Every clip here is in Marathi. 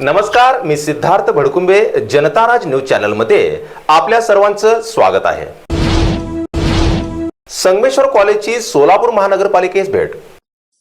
नमस्कार मी सिद्धार्थ भडकुंबे जनता राज न्यूज चॅनलमध्ये आपल्या सर्वांचं स्वागत आहे. संगमेश्वर कॉलेजची सोलापूर महानगरपालिकेस भेट.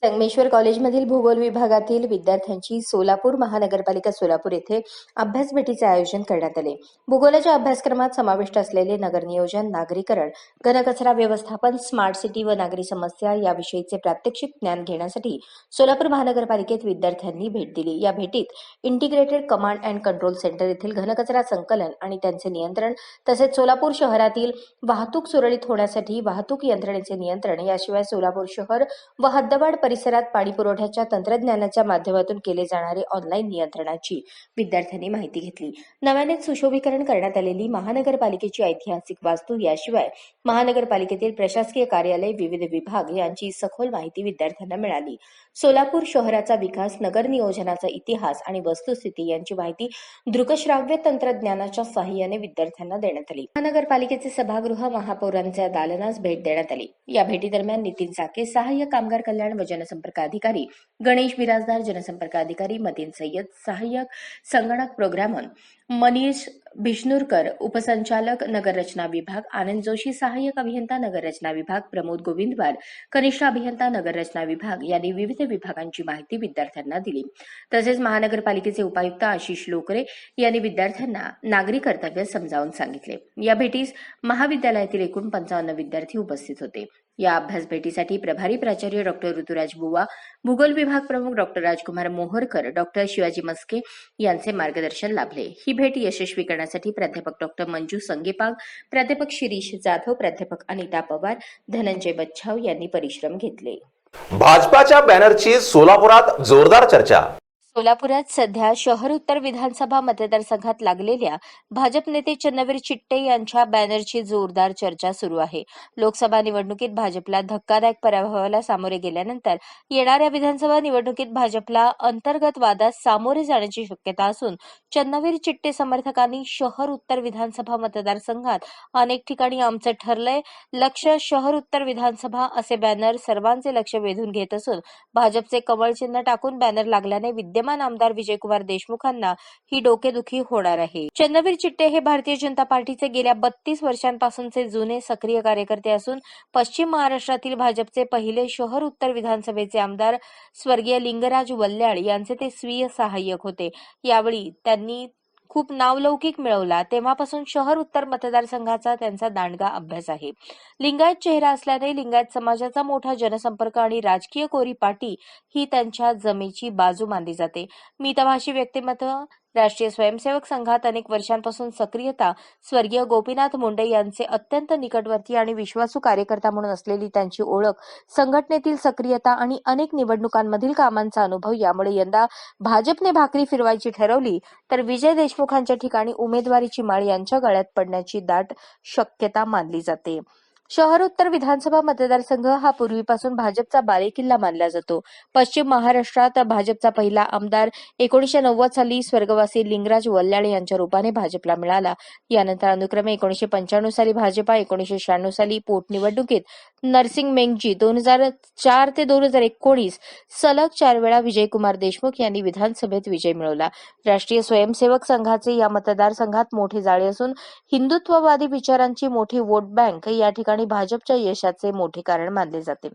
संगमेश्वर कॉलेजमधील भूगोल विभागातील विद्यार्थ्यांची सोलापूर महानगरपालिका सोलापूर येथे अभ्यास भेटीचे आयोजन करण्यात आले. भूगोलाच्या अभ्यासक्रमात समाविष्ट असलेले नगर नियोजन नागरीकरण घनकचरा व्यवस्थापन स्मार्ट सिटी व नागरी समस्या याविषयीचे प्रात्यक्षिक ज्ञान घेण्यासाठी सोलापूर महानगरपालिकेत विद्यार्थ्यांनी भेट दिली. या भेटीत integrated command and control centre येथील घनकचरा संकलन आणि त्यांचे नियंत्रण तसेच सोलापूर शहरातील वाहतूक सुरळीत होण्यासाठी वाहतूक यंत्रणेचे नियंत्रण याशिवाय सोलापूर शहर व हद्दवाड परिसरात पाणी पुरवठ्याच्या तंत्रज्ञानाच्या माध्यमातून केले जाणारे ऑनलाईन नियंत्रणाची विद्यार्थ्यांनी माहिती घेतली. नव्याने सुशोभीकरण करण्यात आलेली महानगरपालिकेची ऐतिहासिक वास्तू याशिवाय महानगरपालिकेतील प्रशासकीय कार्यालय विविध विभाग यांची सखोल माहिती विद्यार्थ्यांना मिळाली. सोलापूर शहराचा विकास नगर नियोजनाचा इतिहास आणि वस्तुस्थिती यांची माहिती दृकश्राव्य तंत्रज्ञानाच्या सहाय्याने विद्यार्थ्यांना देण्यात आली. महानगरपालिकेचे सभागृह महापौरांच्या दालनास भेट देण्यात आली. या भेटीदरम्यान नितीन साके सहाय्य कामगार कल्याण वजन जनसंपर्क अधिकारी गणेश बिराजदार जनसंपर्क अधिकारी मतीन सय्यद सहाय्यक संगणक प्रोग्रामर मनीष भिष्णूरकर उपसंचालक नगररचना विभाग आनंद जोशी सहाय्यक अभियंता नगररचना विभाग प्रमोद गोविंदवार कनिष्ठ अभियंता नगररचना विभाग यांनी विविध विभागांची माहिती विद्यार्थ्यांना दिली. तसेच महानगरपालिकेचे उपायुक्त आशिष लोकरे यांनी विद्यार्थ्यांना नागरी कर्तव्य समजावून सांगितले. या भेटीस महाविद्यालयातील एकूण पंचावन्न विद्यार्थी उपस्थित होते. या अभ्यास भेटीसाठी प्रभारी प्राचार्य डॉक्टर ऋतुराज बुवा भूगोल विभाग प्रमुख डॉक्टर राजकुमार मोहरकर डॉक्टर शिवाजी मस्के यांचे मार्गदर्शन लाभले. ही भेट यशस्वी करण्यासाठी प्राध्यापक डॉक्टर मंजू संगेपाग प्राध्यापक शिरीष जाधव प्राध्यापक अनिता पवार धनंजय बच्छाव यांनी परिश्रम घेतले. भाजपाच्या बॅनरची सोलापुरात जोरदार चर्चा. सोलापुरात सध्या शहर उत्तर विधानसभा मतदारसंघात लागलेल्या भाजप नेते चन्नवीर चिट्टे यांच्या बॅनरची जोरदार चर्चा सुरू आहे. लोकसभा निवडणुकीत भाजपला धक्कादायक पराभवाला सामोरे गेल्यानंतर येणाऱ्या विधानसभा निवडणुकीत भाजपला अंतर्गत वादात सामोरे जाण्याची शक्यता असून चन्नवीर चिट्टे समर्थकांनी शहर उत्तर विधानसभा मतदारसंघात अनेक ठिकाणी आमचं ठरलंय लक्ष शहर उत्तर विधानसभा असे बॅनर सर्वांचे लक्ष वेधून घेत असून भाजपचे कमळ चिन्ह टाकून बॅनर लागल्याने विद्यमान आमदार विजयकुमार देशमुखांना ही डोकेदुखी होणार आहे. चंद्रवीर चिट्टे हे भारतीय जनता पार्टीचे गेल्या बत्तीस वर्षांपासूनचे जुने सक्रिय कार्यकर्ते असून पश्चिम महाराष्ट्रातील भाजपचे पहिले शहर उत्तर विधानसभेचे आमदार स्वर्गीय लिंगराज वल्ल्याळ यांचे ते स्वीय सहाय्यक होते. यावेळी त्यांनी खूप नावलौकिक मिळवला तेव्हापासून शहर उत्तर मतदारसंघाचा त्यांचा दांडगा अभ्यास आहे. लिंगायत चेहरा असल्याने लिंगायत समाजाचा मोठा जनसंपर्क आणि राजकीय कोरी पाटी ही त्यांच्या जमेची बाजू मानली जाते. मितभाषी व्यक्तिमत्व राष्ट्रीय स्वयंसेवक संघात अनेक वर्षांपासून सक्रियता स्वर्गीय गोपीनाथ मुंडे यांचे अत्यंत निकटवर्ती आणि विश्वासू कार्यकर्ता म्हणून असलेली त्यांची ओळख संघटनेतील सक्रियता आणि अनेक निवडणुकांमधील कामांचा अनुभव यामुळे यंदा भाजपने भाकरी फिरवायची ठरवली तर विजय देशमुखांच्या ठिकाणी उमेदवारीची माळ यांच्या गळ्यात पडण्याची दाट शक्यता मानली जाते. शहर उत्तर विधानसभा मतदारसंघ हा पूर्वीपासून भाजपचा बालेकिल्ला मानला जातो. पश्चिम महाराष्ट्रात भाजपचा पहिला आमदार एकोणीशे नव्वद साली स्वर्गवासी लिंगराज वल्लाळे यांच्या रूपाने भाजपला मिळाला. यानंतर अनुक्रमे एकोणीशे पंच्याण्णव साली भाजपा एकोणीशे शहाण्णव साली पोटनिवडणुकीत नरसिंग मेंगजी दोन हजार चार ते दोन हजार एकोणीस सलग चार वेळा विजयकुमार देशमुख यांनी विधानसभेत विजय मिळवला. राष्ट्रीय स्वयंसेवक संघाचे या मतदारसंघात मोठे जाळे असून हिंदुत्ववादी विचारांची मोठी वोट बँक या ठिकाणी भाजपच्या यशाचे मोठे कारण मानले जाते.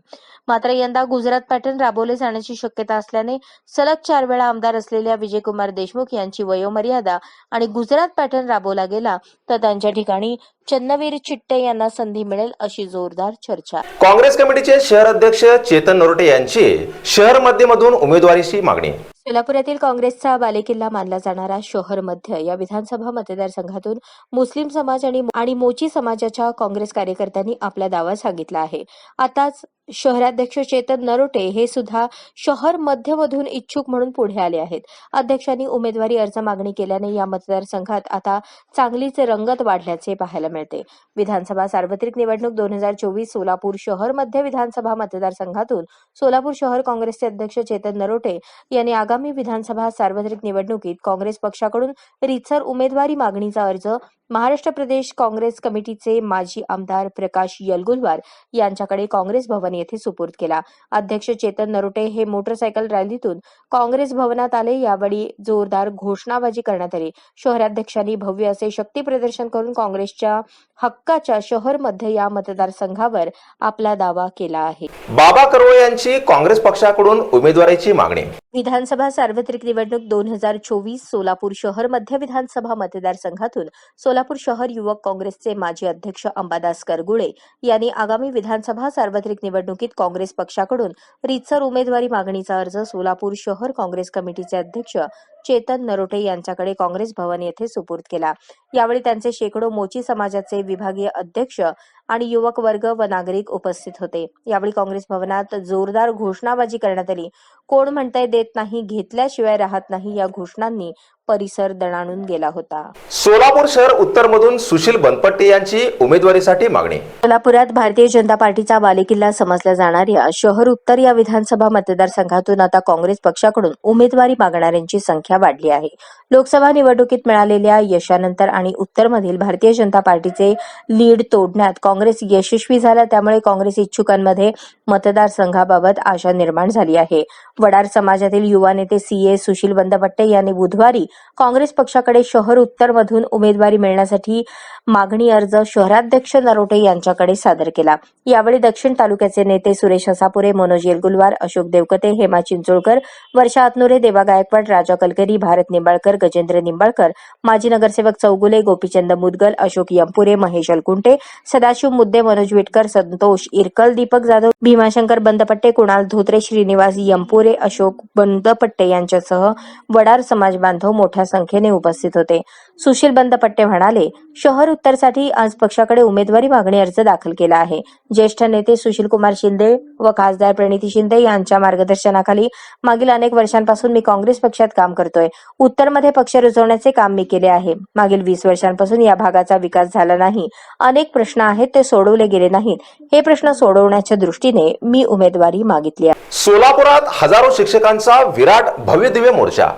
मात्र यंदा गुजरात पॅटर्न राबवले जाण्याची शक्यता असल्याने सलग चार वेळा आमदार असलेल्या विजयकुमार देशमुख यांची वयोमर्यादा आणि गुजरात पॅटर्न राबवला गेला तर त्यांच्या ठिकाणी चन्नवीर चिट्टे यांना संधी मिळेल अशी जोरदार चर्चा. काँग्रेस कमिटीचे शहर अध्यक्ष चेतन नरोटे यांची शहर मध्यमधून उमेदवारीची मागणी. सोलापुरातील काँग्रेसचा बालेकिल्ला मानला जाणारा शहर मध्य या विधानसभा मतदारसंघातून मुस्लिम समाज आणि आणि मोची समाजाच्या काँग्रेस कार्यकर्त्यांनी आपला दावा सांगितला आहे. आताच शहराध्यक्ष चेतन नरोटे हे सुद्धा शहर मध्यमधून इच्छुक म्हणून पुढे आले आहेत. अध्यक्षांनी उमेदवारी अर्ज मागणी केल्याने या मतदारसंघात आता चांगलीच रंगत वाढल्याचे पाहायला मिळते. विधानसभा सार्वत्रिक निवडणूक दोन हजार चोवीस सोलापूर शहर मध्य विधानसभा मतदारसंघातून सोलापूर शहर काँग्रेसचे अध्यक्ष चेतन नरोटे यांनी आगामी विधानसभा सार्वत्रिक निवडणुकीत काँग्रेस पक्षाकडून रितसर उमेदवारी मागणीचा अर्ज महाराष्ट्र प्रदेश काँग्रेस कमिटीचे माजी आमदार प्रकाश यलगुलवार यांच्याकडे काँग्रेस भवन भवन येथे सुपूर्द केला. अध्यक्ष चेतन नरोटे हे मोटरसायकल रॅलीतून काँग्रेस भवनात आले. यावेळी जोरदार घोषणाबाजी करण्यात आली. शहराध्यक्षांनी भव्य असे शक्ती प्रदर्शन करून काँग्रेसच्या हक्काच्या शहरमध्ये या मतदारसंघावर आपला दावा केला आहे. बाबा करोळे यांची काँग्रेस पक्षाकडून उमेदवारीची मागणी. विधानसभा सार्वत्रिक निवडणूक दोन हजार चोवीस सोलापूर शहर मध्य विधानसभा मतदारसंघातून सोलापूर शहर युवक काँग्रेसचे माजी अध्यक्ष अंबादास करगुळे यांनी आगामी विधानसभा सार्वत्रिक निवडणुकीत काँग्रेस पक्षाकडून रीतसर उमेदवारी मागणीचा अर्ज सोलापूर शहर काँग्रेस कमिटीचे अध्यक्ष चेतन नरोटे यांच्याकडे काँग्रेस भवन येथे सुपूर्द केला. यावेळी त्यांचे शेकडो मोची समाजाचे विभागीय अध्यक्ष आणि युवक वर्ग व नागरिक उपस्थित होते. यावेळी काँग्रेस भवनात जोरदार घोषणाबाजी करण्यात आली. कोण म्हणताय देत नाही घेतल्याशिवाय राहत नाही या घोषणांनी परिसर दणाणून गेला होता. सोलापूर शहर उत्तरमधून सुशील बनपट्टे यांची उमेदवारीसाठी मागणी. सोलापुरात भारतीय जनता पार्टीचा बालेकिल्ला समजल्या जाणाऱ्या शहर उत्तर या विधानसभा मतदारसंघातून आता काँग्रेस पक्षाकडून उमेदवारी मागणाऱ्यांची संख्या वाढली आहे. लोकसभा निवडणुकीत मिळालेल्या यशानंतर आणि उत्तरमधील भारतीय जनता पार्टीचे लीड तोडण्यात काँग्रेस यशस्वी झाला त्यामुळे काँग्रेस इच्छुकांमध्ये मतदारसंघाबाबत आशा निर्माण झाली आहे. वडार समाजातील युवा नेते सी. ए. सुशील बंदपट्टे यांनी बुधवारी काँग्रेस पक्षाकडे शहर उत्तरमधून उमेदवारी मिळण्यासाठी मागणी अर्ज शहराध्यक्ष नरोटे यांच्याकडे सादर केला. यावेळी दक्षिण तालुक्याचे नेते सुरेश हसापुरे मनोज येलगुलवार अशोक देवकते हेमा चिंचोळकर वर्षा आतनुरे देवा गायकवाड राजा कलकरी भारत निंबाळकर गजेंद्र निंबाळकर माजी नगरसेवक चौगुले गोपीचंद मुदगल अशोक यमपुरे महेश अलकुंटे सदाशिव मुद्दे मनोज विटकर संतोष इरकल दीपक जाधव भीमाशंकर बंदपट्टे कुणाल धोत्रे श्रीनिवास यंपुरे अशोक बंदपट्टे यांच्यासह वडार समाज बांधव मोठ्या संख्येने उपस्थित होते. सुशील बंदपट्टे म्हणाले शहर उत्तरसाठी आज पक्षाकडे उमेदवारी मागणी अर्ज दाखल केला आहे. ज्येष्ठ नेते सुशील कुमार शिंदे व खासदार प्रणिती शिंदे यांच्या मार्गदर्शनाखाली मागील अनेक वर्षांपासून मी काँग्रेस पक्षात काम करतोय. उत्तरमध्ये पक्ष रुजवण्याचे काम मी केले आहे. मागील वीस वर्षांपासून या भागाचा विकास झाला नाही. अनेक प्रश्न आहेत ते सोडवले गेले नाहीत. हे प्रश्न सोडवण्याच्या दृष्टीने मी उमेदवारी मागितली आहे. सोलापुरात हजारो शिक्षकांचा विराट भव्य दिव्य मोर्चा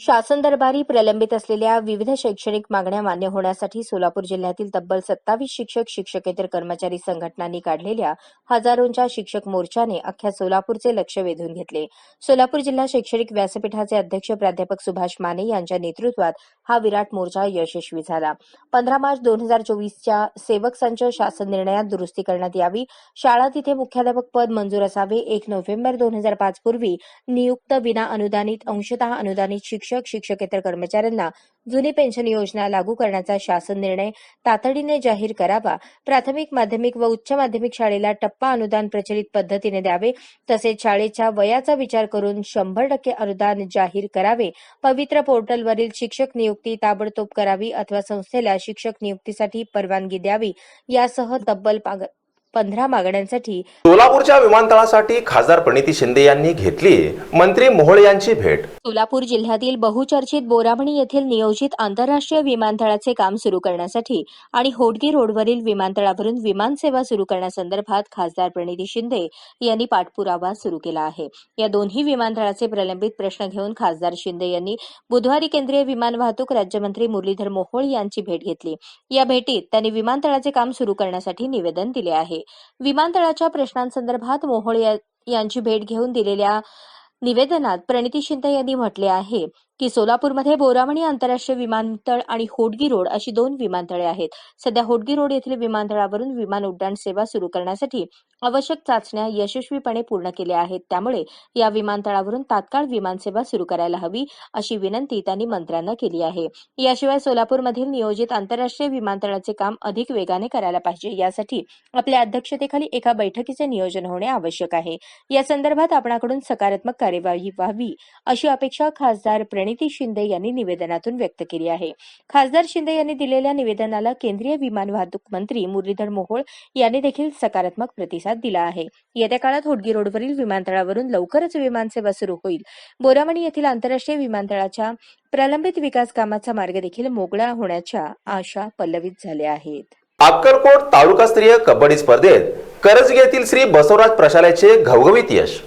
शासन दरबारी प्रलंबित असलेल्या विविध शैक्षणिक मागण्या मान्य होण्यासाठी सोलापूर जिल्ह्यातील तब्बल सत्तावीस शिक्षक शिक्षकेतर कर्मचारी संघटनांनी काढलेल्या हजारोंच्या शिक्षक मोर्चाने अख्ख्या सोलापूरचे लक्ष वेधून घेतले. सोलापूर जिल्हा शैक्षणिक व्यासपीठाचे अध्यक्ष प्राध्यापक सुभाष माने यांच्या नेतृत्वात हा विराट मोर्चा यशस्वी झाला. पंधरा मार्च दोन हजार चोवीसच्या सेवक संच शासन निर्णयात दुरुस्ती करण्यात यावी. शाळा तिथे मुख्याध्यापक पद मंजूर असावे. एक नोव्हेंबर दोन हजार पाच पूर्वी नियुक्त विना अनुदानित अंशतः अनुदानित शिक्षक शिक्षकेतर कर्मचाऱ्यांना जुनी पेन्शन योजना लागू करण्याचा शासन निर्णय तातडीने जाहीर करावा. प्राथमिक माध्यमिक व उच्च माध्यमिक शाळेला टप्पा अनुदान प्रचलित पद्धतीने द्यावे. तसेच शाळेच्या वयाचा विचार करून शंभर टक्के अनुदान जाहीर करावे. पवित्र पोर्टलवरील शिक्षक नियुक्ती ताबडतोब करावी अथवा संस्थेला शिक्षक नियुक्तीसाठी परवानगी द्यावी. यासह तब्बल पाग- पंधरा मागण्यांसाठी सोलापूरच्या विमानतळासाठी खासदार प्रणिती शिंदे यांनी घेतली. मंत्री मोहोळ यांची भेट. सोलापूर जिल्ह्यातील बहुचर्चित बोरामणी येथील नियोजित आंतरराष्ट्रीय विमानतळाचे काम सुरू करण्यासाठी आणि होडगी रोडवरील विमानतळावरून विमानसेवा सुरू करण्यासंदर्भात खासदार प्रणिती शिंदे यांनी पाठपुरावा सुरू केला आहे. या दोन्ही विमानतळाचे प्रलंबित प्रश्न घेऊन खासदार शिंदे यांनी बुधवारी केंद्रीय विमान वाहतूक राज्यमंत्री मुरलीधर मोहोळ यांची भेट घेतली. या भेटीत त्यांनी विमानतळाचे काम सुरू करण्यासाठी निवेदन दिले आहे. विमानतळाच्या प्रश्नांसंदर्भात मोहोळ यांची भेट घेऊन दिलेल्या निवेदनात प्रणिती शिंदे यांनी म्हटले आहे. की सोलापूरमध्ये बोरामणी आंतरराष्ट्रीय विमानतळ आणि होडगी रोड अशी दोन विमानतळे आहेत. सध्या होडगी रोड येथील विमानतळावरून विमान उड्डाण सेवा सुरू करण्यासाठी आवश्यक चाचण्या यशस्वीपणे पूर्ण केल्या आहेत. त्यामुळे या विमानतळावरून तात्काळ विमानसेवा सुरू करायला हवी अशी विनंती त्यांनी मंत्र्यांना केली आहे. याशिवाय सोलापूरमधील नियोजित आंतरराष्ट्रीय विमानतळाचे काम अधिक वेगाने करायला पाहिजे यासाठी आपल्या अध्यक्षतेखाली एका बैठकीचे नियोजन होणे आवश्यक आहे. या संदर्भात आपणाकडून सकारात्मक कार्यवाही व्हावी अशी अपेक्षा खासदार प्रणिती शिंदे यांनी निवेदनातून व्यक्त केली आहे. खासदार शिंदे यांनी दिलेल्या निवेदनाला केंद्रीय विमान वाहतूक मंत्री मुरलीधर मोहोळ यांनी देखील सकारात्मक प्रतिसाद दिला आहे. येत्या काळात होडगी रोडवरील विमानतळावरून लवकरच विमानसेवा सुरू होईल. बोरामणी येथील आंतरराष्ट्रीय विमानतळाच्या प्रलंबित विकास कामाचा मार्ग देखील मोकळा होण्याच्या आशा पल्लवित झाल्या आहेत. अक्कलकोट तालुकास्तरीय कबड्डी स्पर्धेत करजगी येथील श्री बसवराज प्रशालेचे घवघवीत यश.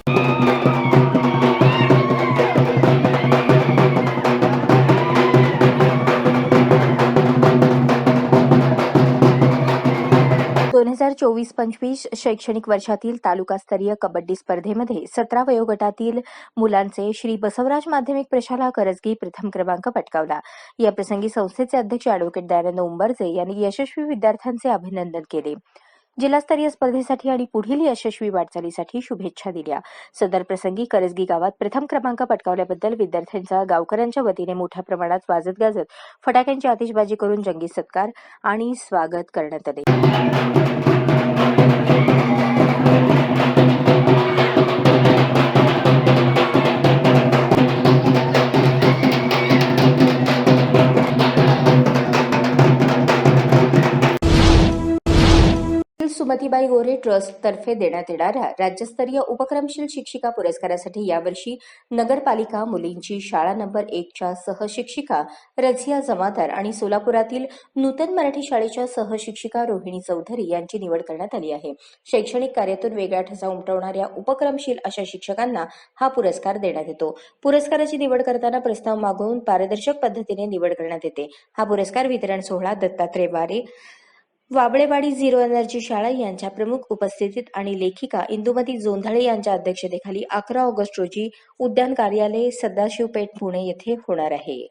चोवीस पंचवीस शैक्षणिक वर्षातील तालुकास्तरीय कबड्डी स्पर्धेमध्ये सतरा वयोगटातील मुलांचे श्री बसवराज माध्यमिक प्रशाला करजगी प्रथम क्रमांक पटकावला. या प्रसंगी संस्थेचे अध्यक्ष अॅडव्होकेट दयानंद उंबरजे यांनी यशस्वी विद्यार्थ्यांचे अभिनंदन केले. जिल्हास्तरीय स्पर्धेसाठी आणि पुढील यशस्वी वाटचालीसाठी शुभेच्छा दिल्या. सदर प्रसंगी करजगी गावात प्रथम क्रमांक पटकावल्याबद्दल विद्यार्थ्यांचा गावकऱ्यांच्या वतीने मोठ्या प्रमाणात वाजत गाजत फटाक्यांची आतिषबाजी करून जंगी सत्कार आणि स्वागत करण्यात आले. सुमतीबाई गोरे ट्रस्ट तर्फे देण्यात येणाऱ्या राज्यस्तरीय उपक्रमशील शिक्षिका पुरस्कारासाठी यावर्षी नगरपालिका मुलींची शाळा नंबर एकच्या सहशिक्षिका रझिया जमादार आणि सोलापुरातील नूतन मराठी शाळेच्या सहशिक्षिका रोहिणी चौधरी यांची निवड करण्यात आली आहे. शैक्षणिक कार्यातून वेगळा ठसा उमटवणाऱ्या उपक्रमशील अशा शिक्षकांना हा पुरस्कार देण्यात येतो. पुरस्काराची निवड करताना प्रस्ताव मागवून पारदर्शक पद्धतीने निवड करण्यात येते. हा पुरस्कार वितरण सोहळा दत्तात्रय वारे वाबळेवाडी झिरो एनर्जी शाळा यांच्या प्रमुख उपस्थितीत आणि लेखिका इंदुमती जोंधळे यांच्या अध्यक्षतेखाली अकरा ऑगस्ट रोजी उद्यान कार्यालय सदाशिवपेठ पुणे येथे होणार आहे.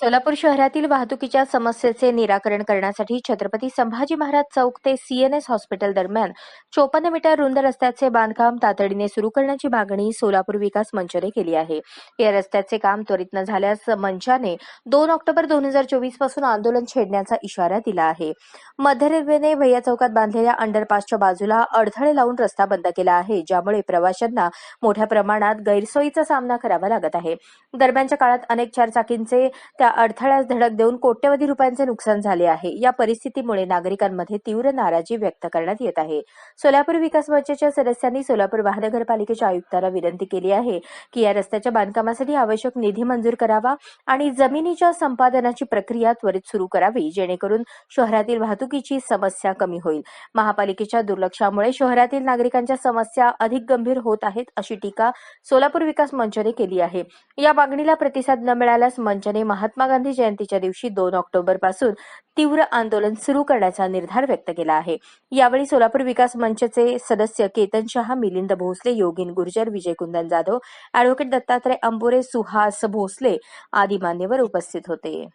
सोलापूर शहरातील वाहतुकीच्या समस्येचे निराकरण करण्यासाठी छत्रपती संभाजी महाराज चौक ते सीएनएस हॉस्पिटल दरम्यान चोपन्न मीटर रुंद रस्त्याचे बांधकाम तातडीने सुरू करण्याची मागणी सोलापूर विकास मंचने केली आहे. या रस्त्याचे काम त्वरित न झाल्यास मंचाने दोन ऑक्टोबर दोन हजार चोवीसपासून आंदोलन छेडण्याचा इशारा दिला आहे. मध्य रेल्वेने भैया चौकात बांधलेल्या अंडरपासच्या बाजूला अडथळे लावून रस्ता बंद केला आहे ज्यामुळे प्रवाशांना मोठ्या प्रमाणात गैरसोयीचा सामना करावा लागत आहे. दरम्यानच्या काळात अनेक चारचाकींचे त्या अडथळ्यास धडक देऊन कोट्यवधी रुपयांचे नुकसान झाले आहे. या परिस्थितीमुळे नागरिकांमध्ये तीव्र नाराजी व्यक्त करण्यात येत आहे. सोलापूर विकास मंचच्या सदस्यांनी सोलापूर महानगरपालिकेच्या आयुक्तांना विनंती केली आहे की या रस्त्याच्या बांधकामासाठी आवश्यक निधी मंजूर करावा आणि जमिनीच्या संपादनाची प्रक्रिया त्वरित सुरू करावी जेणेकरून शहरातील वाहतुकीची समस्या कमी होईल. महापालिकेच्या दुर्लक्षामुळे शहरातील नागरिकांच्या समस्या अधिक गंभीर होत आहेत अशी टीका सोलापूर विकास मंचने केली आहे. या मागणीला प्रतिसाद न मिळाल्यास मंचने महात्मा महात्मा गांधी जयंतीच्या दिवशी दोन ऑक्टोबरपासून तीव्र आंदोलन सुरू करण्याचा निर्धार व्यक्त केला आहे. यावेळी सोलापूर विकास मंचचे सदस्य केतन शहा मिलिंद भोसले योगिन गुर्जर विजय कुंदन जाधव अॅडव्होकेट दत्तात्रय अंबोरे सुहास भोसले आदी मान्यवर उपस्थित होते.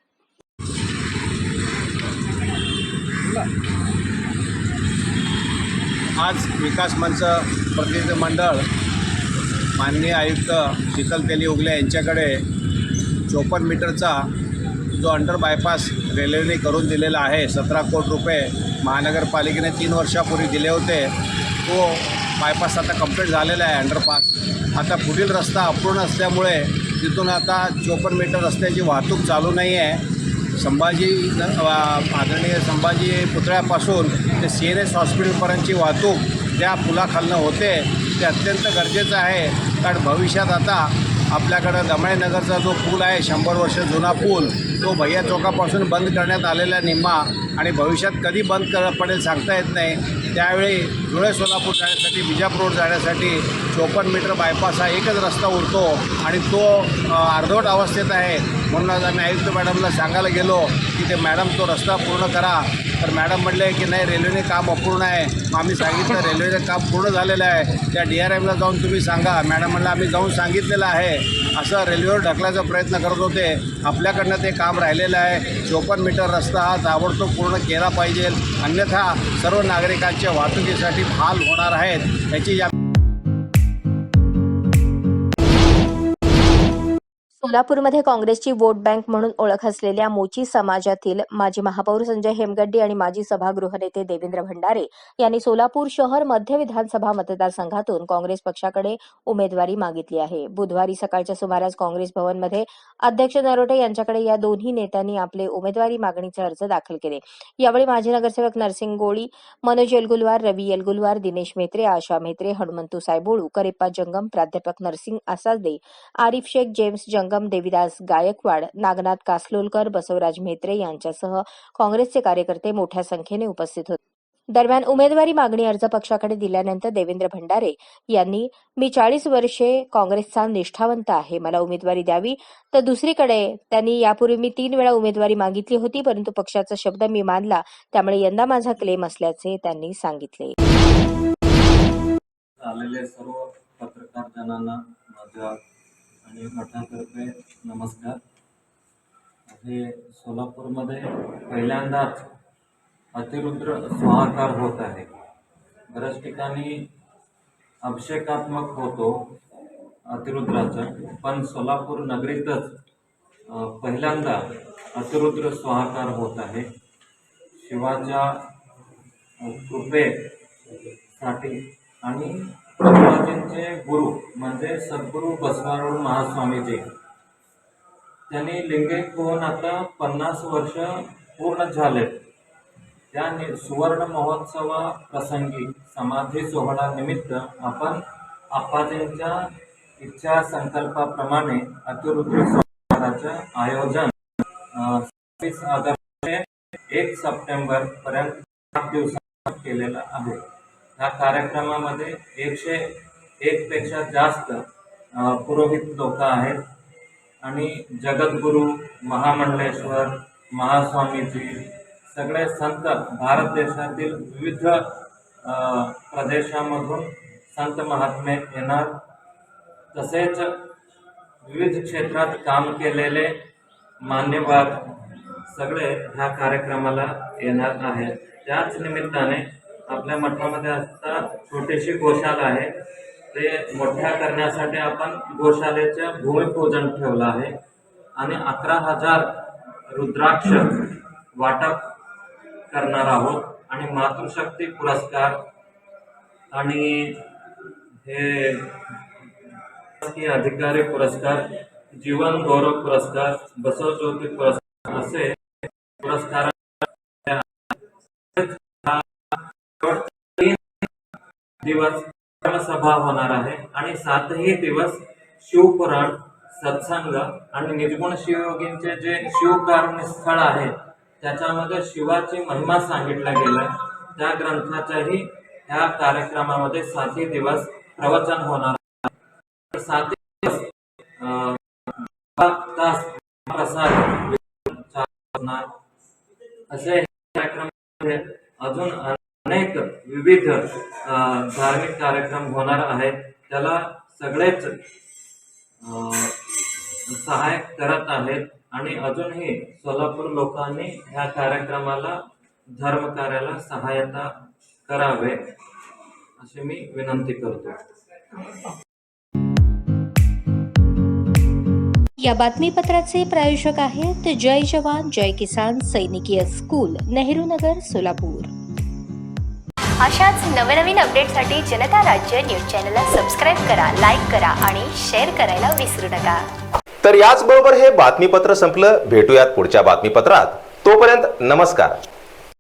आज विकास मंच प्रतिनिधी मंडळ माननीय आयुक्त शीतल तेली उगले यांच्याकडे चोपन्न मीटरचा जो अंडर बायपास रेल्वेने करून दिलेला आहे सतरा कोटी रुपये महानगरपालिकेने तीन वर्षापूर्वी दिले होते तो बायपास आता कंप्लीट झालेला आहे अंडरपास. आता पुढील रस्ता अपूर्ण असल्यामुळे तिथून आता चोपन्न मीटर रस्त्याची वाहतूक चालू नाही आहे संभाजी आदरणीय संभाजी पुतळ्यापासून ते सी एन एस हॉस्पिटलपर्यंतची वाहतूक त्या पुलाखालनं होते ते अत्यंत गरजेचं आहे. कारण भविष्यात आता आपल्याकडं दमळेनगरचा जो पूल आहे शंभर वर्ष जुना पूल तो भैया चौकापासून बंद करण्यात आलेला निम्मा आणि भविष्यात कधी बंद कर पडेल सांगता येत नाही. त्यावेळी धुळे सोलापूर जाण्यासाठी बिजापूर रोड जाण्यासाठी चोपन्न मीटर बायपास हा एकच रस्ता उरतो आणि तो अर्धवट अवस्थेत आहे. म्हणून आज आम्ही आयुक्त मॅडमला सांगायला गेलो की ते मॅडम तो रस्ता पूर्ण करा. तर मॅडम म्हणले की नाही रेल्वेने काम अपूर्ण आहे. मग आम्ही सांगितलं रेल्वेचं काम पूर्ण झालेलं आहे. त्या डी आर एमला जाऊन तुम्ही सांगा. मॅडम म्हणलं आम्ही जाऊन सांगितलेलं आहे. असं रेल्वेवर ढकलायचा प्रयत्न करत होते. आपल्याकडनं ते काम राहिलेलं आहे. चोपन्न मीटर रस्ता हा ताबडतोब पूर्ण केला पाहिजे. अन्यथा सर्व नागरिकांच्या वाहतुकीसाठी हाल होणार आहेत. याची या सोलापूरमध्ये काँग्रेसची वोट बँक म्हणून ओळख असलेल्या मोची समाजातील माजी महापौर संजय हेमगड्डी आणि माजी सभागृह नेते देवेंद्र भंडारे यांनी सोलापूर शहर मध्य विधानसभा मतदारसंघातून काँग्रेस पक्षाकडे उमेदवारी मागितली आहे. बुधवारी सकाळच्या सुमारास काँग्रेस भवनमध्ये अध्यक्ष नरोटे यांच्याकडे या दोन्ही नेत्यांनी आपले उमेदवारी मागणीचे अर्ज दाखल केले. यावेळी माजी नगरसेवक नरसिंग गोळी मनोज येलगुलवार रवी येलगुलवार दिनेश मेत्रे आशा मेत्रे हनुमंतू सायबोळू करेप्पा जंगम प्राध्यापक नरसिंग आसादे आरिफ शेख जेम्स जंगम देविदास गायकवाड नागनाथ कासलोलकर बसवराज म्हेत्रे यांच्यासह काँग्रेसचे कार्यकर्ते मोठ्या संख्येने उपस्थित होते. दरम्यान उमेदवारी मागणी अर्ज पक्षाकडे दिल्यानंतर देवेंद्र भंडारे यांनी मी चाळीस वर्षे काँग्रेसचा निष्ठावंत आहे मला उमेदवारी द्यावी. तर दुसरीकडे त्यांनी यापूर्वी मी तीन वेळा उमेदवारी मागितली होती परंतु पक्षाचा शब्द मी मानला. त्यामुळे यंदा माझा क्लेम असल्याचे त्यांनी सांगितले. आलेले सर्व पत्रकार जनांना माझ्या आणि मठातर्फे नमस्कार. हे सोलापूरमध्ये पहिल्यांदाच अतिरुद्र स्वाहाकार होत आहे. बऱ्याच ठिकाणी अभिषेकात्मक होतो अतिरुद्राचं पण सोलापूर नगरीतच पहिल्यांदा अतिरुद्र स्वाहाकार होत आहे. शिवाच्या कृपेसाठी आणि बसवाजींचे गुरु म्हणजे सद्गुरू बसवारूढ महास्वामीजी. त्यांनी लिंगेत होऊन आता पन्नास वर्ष पूर्ण झाले. त्या नि- सुवर्ण महोत्सवा प्रसंगी समाधी सोहळा निमित्त आपण आप्पाजींच्या इच्छा संकल्पाप्रमाणे अतिरुद्र सोहळ्याचं आयोजन सव्वीस ऑगस्ट ते एक सप्टेंबर पर्यंत सात दिवसात केलेलं आहे. ह्या कार्यक्रमामध्ये एकशे एकपेक्षा जास्त पुरोहित लोक आहेत. आणि जगद्गुरू महामंडलेश्वर महास्वामीजी सगळे संत भारत देशातील विविध प्रदेशामधून संत महात्मे येणार. तसेच विविध क्षेत्रात काम केलेले मान्यवर सगळे ह्या कार्यक्रमाला येणार आहेत. त्याच निमित्ताने आपल्या मठामध्ये आता छोटीशी गोशाला आहे. ते मोठ्या करण्यासाठी आपण गोशालेचं भूमिपूजन ठेवलं आहे. आणि अकरा हजार रुद्राक्ष वाटप करणार आहोत. आणि मातृशक्ती पुरस्कार आणि हे अधिकारी पुरस्कार जीवन गौरव पुरस्कार बसव ज्योती पुरस्कार असे पुरस्कार तीन दिवस सभा होणार आहे. आणि सातही दिवस शिवपुराण सत्संग आणि निर्गुण शिवयोगींचे जे शिवकारुण्य स्थळ आहे त्याच्यामध्ये शिवाची महिमा सांगितला गेला त्या ग्रंथाच्याही ह्या कार्यक्रमामध्ये सातही दिवस प्रवचन होणार आहे. सातही दिवस तास प्रसाद असे कार्यक्रम अजून अनेक विविध धार्मिक कार्यक्रम होणार आहेत. त्याला सगळेच अं, सहाय्य करत आहेत. आणि अजूनही सोलापूर लोकांनी ह्या कार्यक्रमाला धर्म कार्याला सहायता करावे अशी मी विनंती करतो. या बातमीपत्राचे प्रायोजक आहेत जय जवान जय किसान सैनिकीय स्कूल नेहरू नगर सोलापूर. अशाच नवनवीन अपडेटसाठी जनता राज्य न्यूज चॅनलला सबस्क्राईब करा लाईक करा आणि शेअर करायला विसरू नका. तर याचबरोबर हे बातमीपत्र संपलं. भेटूयात पुढच्या बातमीपत्रात. तोपर्यंत नमस्कार.